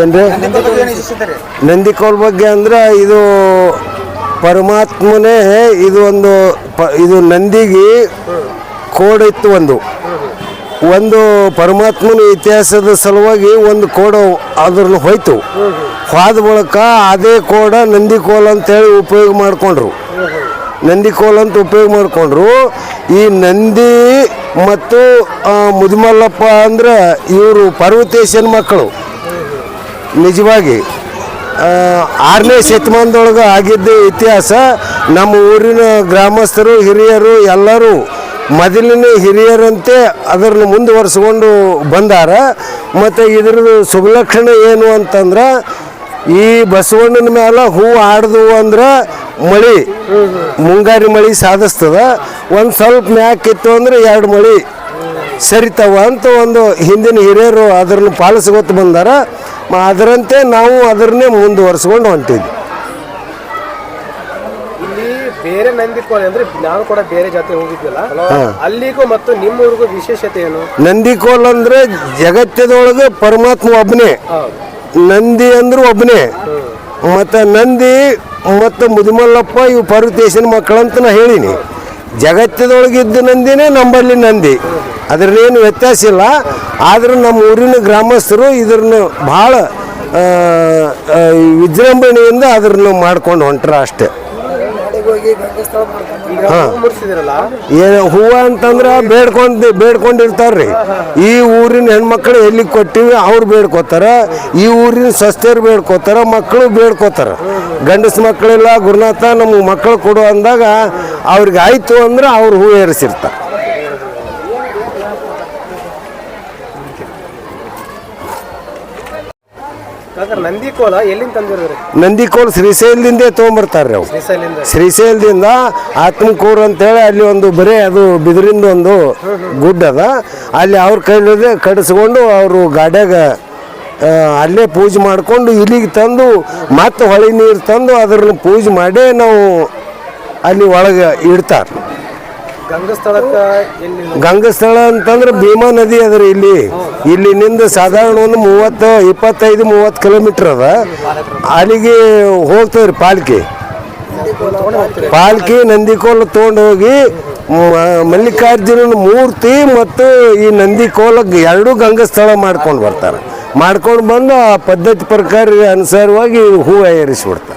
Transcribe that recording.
ಏನ್ರಿ? ನಂದಿಕೋಲ್ ಬಗ್ಗೆ ಅಂದ್ರೆ ಇದು ಪರಮಾತ್ಮನೇ ಇದು ಒಂದು ಪ ಇದು ನಂದಿಗೆ ಕೋಡ್ ಇತ್ತು ಒಂದು. ಒಂದು ಪರಮಾತ್ಮನ ಇತಿಹಾಸದ ಸಲುವಾಗಿ ಒಂದು ಕೋಡ ಅದ್ರನ್ನ ಹೋಯ್ತು. ಹೋದ ಬಳಿಕ ಅದೇ ಕೋಡ ನಂದಿಕೋಲ್ ಅಂತೇಳಿ ಉಪಯೋಗ ಮಾಡಿಕೊಂಡ್ರು. ನಂದಿಕೋಲ್ ಅಂತ ಉಪಯೋಗ ಮಾಡಿಕೊಂಡ್ರು. ಈ ನಂದಿ ಮತ್ತು ಮುದುಮಲ್ಲಪ್ಪ ಅಂದ್ರೆ ಇವರು ಪರ್ವತೇಶನ್ ಮಕ್ಕಳು. ನಿಜವಾಗಿ ಆರನೇ ಶತಮಾನದೊಳಗೆ ಆಗಿದ್ದ ಇತಿಹಾಸ ನಮ್ಮ ಊರಿನ ಗ್ರಾಮಸ್ಥರು, ಹಿರಿಯರು ಎಲ್ಲರೂ ಮೊದಲಿನ ಹಿರಿಯರಂತೆ ಅದರನ್ನು ಮುಂದುವರಿಸ್ಕೊಂಡು ಬಂದಾರ. ಮತ್ತು ಇದ್ರದ್ದು ಸುಲಕ್ಷಣ ಏನು ಅಂತಂದ್ರೆ, ಈ ಬಸವಣ್ಣನ ಮೇಲೆ ಹೂ ಆಡ್ದು ಅಂದ್ರೆ ಮಳಿ ಮುಂಗಾರಿ ಮಳಿ ಸಾಧಿಸ್ತದ. ಒಂದು ಸ್ವಲ್ಪ ಮ್ಯಾಕಿತ್ತು ಅಂದ್ರೆ ಎರಡು ಮಳಿ ಸರಿತಾವ ಅಂತ ಒಂದು ಹಿಂದಿನ ಹಿರಿಯರು ಅದನ್ನು ಪಾಲಿಸ್ಕೊತ ಬಂದಾರ. ಅದರಂತೆ ನಾವು ಅದನ್ನೇ ಮುಂದುವರ್ಸ್ಕೊಂಡು ಹೊಂಟಿದ್ವಿ. ಇಲ್ಲಿ ಬೇರೆ ನಂದಿಕೋಲ್ ಅಂದ್ರೆ ನಾನು ಕೂಡ ಬೇರೆ ಜಾತಿ ಹೋಗಿದ್ವಲ್ಲ. ಅಲ್ಲಿಗೂ ಮತ್ತು ನಿಮ್ಮ ಊರಿಗೂ ವಿಶೇಷತೆ ಏನು? ನಂದಿಕೋಲ್ ಅಂದ್ರೆ ಜಗತ್ತದೊಳಗೆ ಪರಮಾತ್ಮ ಒಬ್ಬನೇ ನಂದಿ ಅಂದ್ರೆ ಒಬ್ಬನೇ ಮತ್ತು ನಂದಿ ಮತ್ತು ಮುದುಮಲ್ಲಪ್ಪ ಇವು ಪರ್ವತೇಶನ ಮಕ್ಕಳಂತ ನಾ ಹೇಳಿನಿ. ಜಗತ್ತದೊಳಗಿದ್ದ ನಂದಿನೇ ನಂಬಲ್ಲಿ ನಂದಿ. ಅದರಲ್ಲೇನು ವ್ಯತ್ಯಾಸ ಇಲ್ಲ. ಆದರೂ ನಮ್ಮ ಊರಿನ ಗ್ರಾಮಸ್ಥರು ಇದ್ರನ್ನ ಭಾಳ ವಿಜೃಂಭಣೆಯಿಂದ ಅದನ್ನು ಮಾಡ್ಕೊಂಡು ಹೊಂಟ್ರ ಅಷ್ಟೇ. ಏನು ಹೂವು ಅಂತಂದ್ರೆ ಬೇಡ್ಕೊಂಡು ಬೇಡ್ಕೊಂಡಿರ್ತಾರ್ರಿ. ಈ ಊರಿನ ಹೆಣ್ಮಕ್ಳು ಎಲ್ಲಿ ಕೊಟ್ಟಿವಿ ಅವ್ರು ಬೇಡ್ಕೋತಾರ. ಈ ಊರಿನ ಸಸ್ತಿಯರು ಬೇಡ್ಕೋತಾರ ಮಕ್ಕಳು ಬೇಡ್ಕೋತಾರ. ಗಂಡಸ ಮಕ್ಕಳೆಲ್ಲ ಗುರುನಾಥ ನಮ್ಗೆ ಮಕ್ಕಳು ಕೊಡು ಅಂದಾಗ ಅವ್ರಿಗೆ ಆಯಿತು ಅಂದ್ರೆ ಅವ್ರು ಹೂ ಏರಿಸಿರ್ತಾರೆ. ನಂದಿಕೋಲ ಎಲ್ಲಿಂದ ತಂದಿರೋದ್ರಿ ನಂದಿಕೋಲ್ ಶ್ರೀಶೈಲದಿಂದ ತೊಗೊಂಬರ್ತಾರೆ ಅವ್ರು. ಶ್ರೀಶೈಲಿಂದ ಶ್ರೀಶೈಲದಿಂದ ಆತ್ಮಕೂರು ಅಂತೇಳಿ ಅಲ್ಲಿ ಒಂದು ಬರೀ ಅದು ಬಿದಿರಿಂದ ಒಂದು ಗುಡ್ಡ ಅದ. ಅಲ್ಲಿ ಅವ್ರ ಕೈಲೇ ಕಡಿಸ್ಕೊಂಡು ಅವರು ಗಾಡ್ಯಾಗ ಅಲ್ಲೇ ಪೂಜೆ ಮಾಡಿಕೊಂಡು ಇಲ್ಲಿಗೆ ತಂದು ಮತ್ತೆ ಹೊಳೆ ನೀರು ತಂದು ಅದ್ರ ಪೂಜೆ ಮಾಡಿ ನಾವು ಅಲ್ಲಿ ಒಳಗೆ ಇಡ್ತಾರೆ. ಗಂಗಸ್ಥಳ ಅಂತಂದ್ರೆ ಭೀಮಾ ನದಿ ಅದ್ರಿ ಇಲ್ಲಿ. ಇಲ್ಲಿನಿಂದ ಸಾಧಾರಣ ಒಂದು ಮೂವತ್ತು, ಇಪ್ಪತ್ತೈದು, ಮೂವತ್ತು ಕಿಲೋಮೀಟ್ರ್ ಅದ. ಅಲ್ಲಿಗೆ ಹೋಗ್ತದ್ರಿ ಪಾಲ್ಕಿ. ಪಾಲ್ಕಿ, ನಂದಿಕೋಲ ತೊಗೊಂಡು ಹೋಗಿ ಮಲ್ಲಿಕಾರ್ಜುನನ ಮೂರ್ತಿ ಮತ್ತು ಈ ನಂದಿಕೋಲಕ್ಕೆ ಎರಡೂ ಗಂಗಸ್ಥಳ ಮಾಡ್ಕೊಂಡು ಬರ್ತಾರೆ. ಮಾಡ್ಕೊಂಡು ಬಂದು ಆ ಪದ್ಧತಿ ಪ್ರಕಾರ ಅನುಸಾರವಾಗಿ ಹೂವು ಏರಿಸ್ಬಿಡ್ತಾರೆ